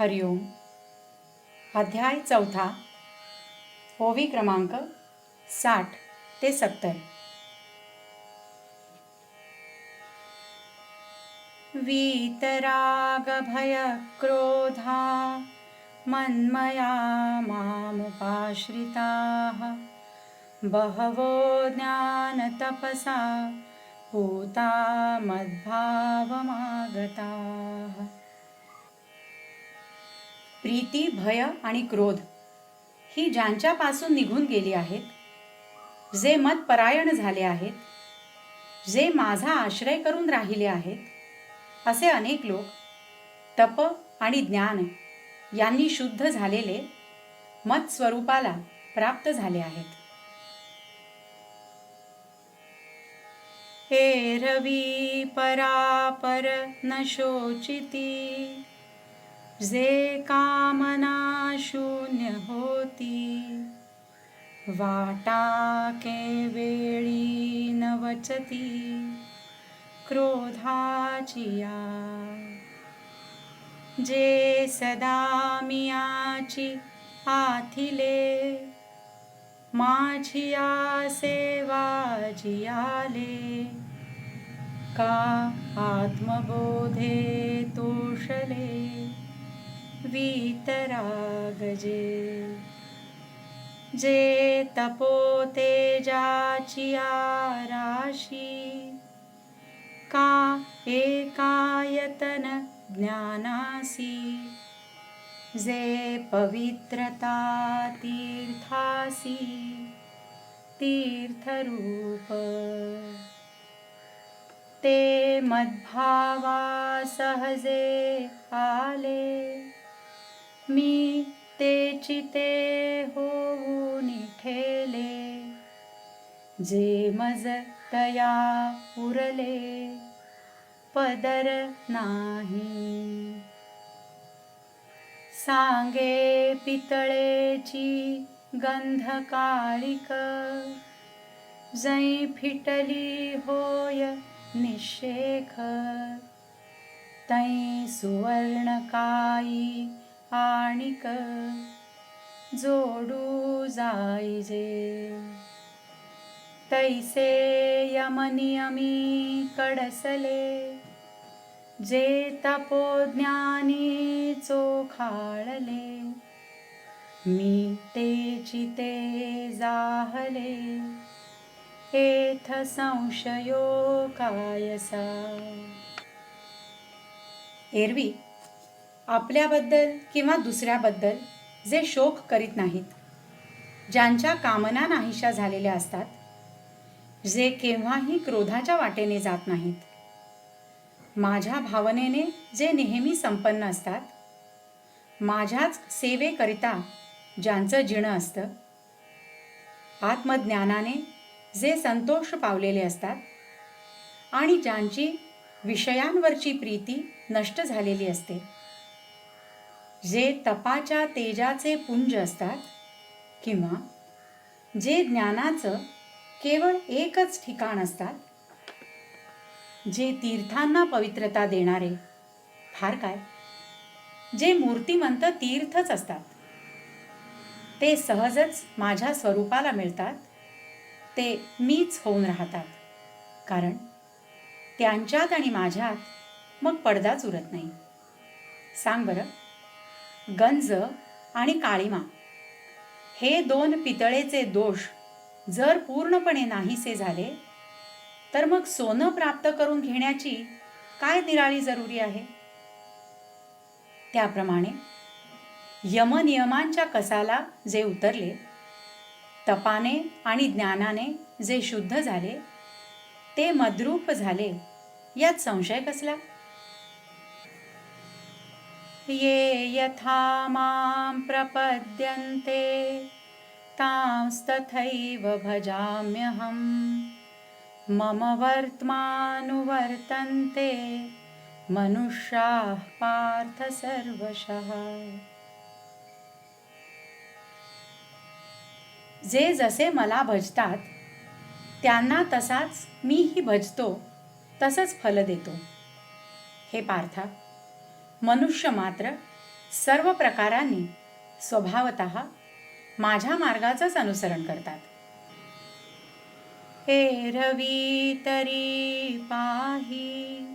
हरिओम अध्याय चौथा. ओवी क्रमांक साठ ते सत्तर. वीतरागभयक्रोधा मन्मया मामुपाश्रिताः. बहवो ज्ञानतपसा पूता मद्भावमागताः. प्रीती भय आणि क्रोध ही ज्यांच्यापासून निघून गेली आहेत जे मतपरायण झाले आहेत जे माझा आश्रय करून राहिले आहेत असे अनेक लोक तप आणि ज्ञान यांनी शुद्ध झालेले मत स्वरूपाला प्राप्त झाले आहेत. हे रवी परापर न शोचिती जे कामना शून्य होती वाटा केवेळी न वचती क्रोधाचिया जे सदा मियाची आथिले माझिया सेवा जियाले का आत्मबोधे तोष वीतरागजे जे. तपोतेजाची आराशी. का एकायतन ज्ञानासी. जे पवित्रता तीर्थासी. तीर्थरूप. ते मद्भावा सहजे आले. मी ते चिते होऊन ठेले. जे मज तया उरले पदर नाही. सांगे पितळेची गंधकाळिक जै फिटली होय निशेख तै सुवर्णकायी आणिक जोडू जाईजे तैसे यमनियमी कडसले जे तपोज्ञानी चोखाळले मी ते चिते जाहले. एथ संशयो कायसा. एरवी आपल्याबद्दल किंवा दुसऱ्याबद्दल जे शोक करीत नाहीत ज्यांच्या कामना नाहीशा झालेल्या असतात जे केव्हाही क्रोधाच्या वाटेने जात नाहीत. माझ्या भावनेने जे नेहमी संपन्न असतात माझ्याच सेवेकरिता ज्यांचं जिणं असतं आत्मज्ञानाने जे संतोष पावलेले असतात आणि ज्यांची विषयांवरची प्रीती नष्ट झालेली असते. जे तपाच्या तेजाचे पुंज असतात किंवा जे ज्ञानाचं केवळ एकच ठिकाण असतात जे तीर्थांना पवित्रता देणारे फार काय? जे मूर्तिमंत तीर्थच असतात. ते सहजच माझ्या स्वरूपाला मिळतात ते मीच होऊन राहतात. कारण त्यांच्यात आणि माझ्यात मग पडदाच उरत नाही. सांग बरं. गंज आणि काळीमा. हे दोन पितळेचे दोष जर पूर्णपणे नाहीसे झाले तर मग सोनं प्राप्त करून घेण्याची काय निराळी जरुरी आहे? त्याप्रमाणे यमनियमांच्या कसाला जे उतरले तपाने आणि ज्ञानाने जे शुद्ध झाले ते मद्रूप झाले यात संशय कसला? ये यथा मां प्रपद्यन्ते तांस्तथैव भजाम्यहं मम वर्त्मानुवर्तन्ते मनुष्याः पार्थ सर्वशः। जे जसे मला भजतात त्यांना तसाच मीही भजतो तसंच फल देतो। हे पार्था। मनुष्य मात्र सर्व प्रकारांनी स्वभावत माझ्या मार्गाचंच अनुसरण करतात. हे रवी तरी पाही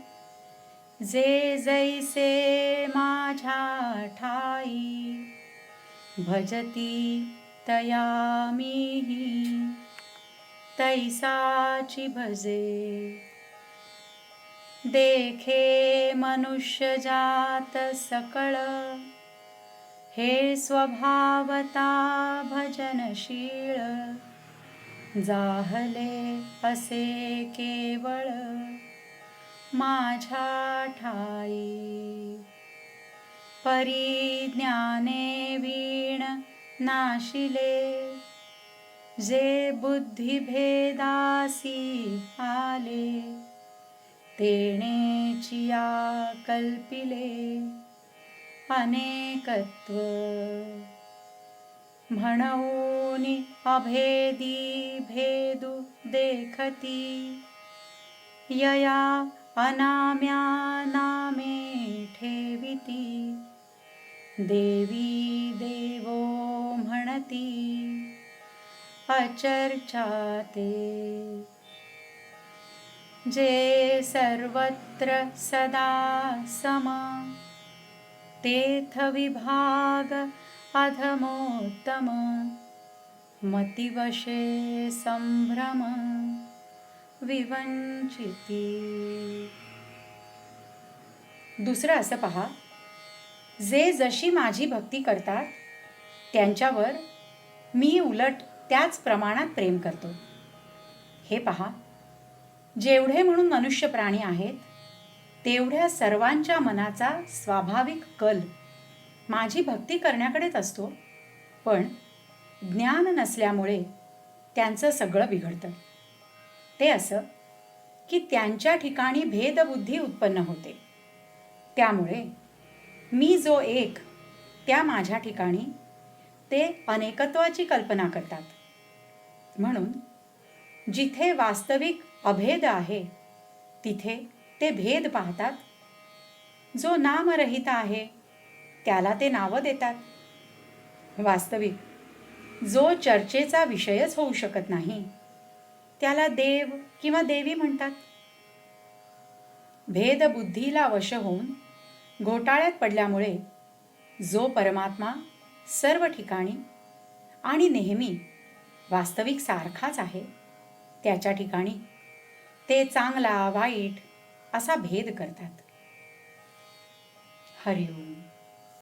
जे जैसे माझ्या ठाई भजती तया मीही तैसाची भजे देखे मनुष्य जात सकळ हे स्वभावता भजनशीळ जाहले असे केवळ माझ्या ठाई. परिज्ञाने वीण नाशिले जे बुद्धिभेदासी आले तेणेचिया कल्पिले अनेकत्व. म्हणून अभेदी भेदु देखती. यया अनाम्या नामे ठेविती. देवी देवो म्हणती अचर्चाते. जे सर्वत्र सदा सम। तेथ विभाग अधमोत्तम। मतिवशे संभ्रम। विवंचिती दुसरं असं पहा जे जशी माझी भक्ती करतात त्यांच्यावर मी उलट त्याच प्रमाणात प्रेम करतो. हे पहा जेवढे म्हणून मनुष्य प्राणी आहेत तेवढ्या सर्वांच्या मनाचा स्वाभाविक कल माझी भक्ती करण्याकडेच असतो. पण ज्ञान नसल्यामुळे त्यांचं सगळं बिघडतं. ते असं की त्यांच्या ठिकाणी भेदबुद्धी उत्पन्न होते. त्यामुळे मी जो एक त्या माझ्या ठिकाणी ते अनेकत्वाची कल्पना करतात. म्हणून जिथे वास्तविक अभेद आहे. तिथे ते भेद पाहतात. जो नामरहित आहे त्याला ते नावं देतात. वास्तविक जो चर्चेचा विषयच होऊ शकत नाही त्याला देव किंवा देवी म्हणतात. भेदबुद्धीला वश होऊन घोटाळ्यात पडल्यामुळे जो परमात्मा सर्व ठिकाणी आणि नेहमी वास्तविक सारखाच आहे त्याच्या ठिकाणी ते चांगला वाईट असा भेद करतात. हरिओम.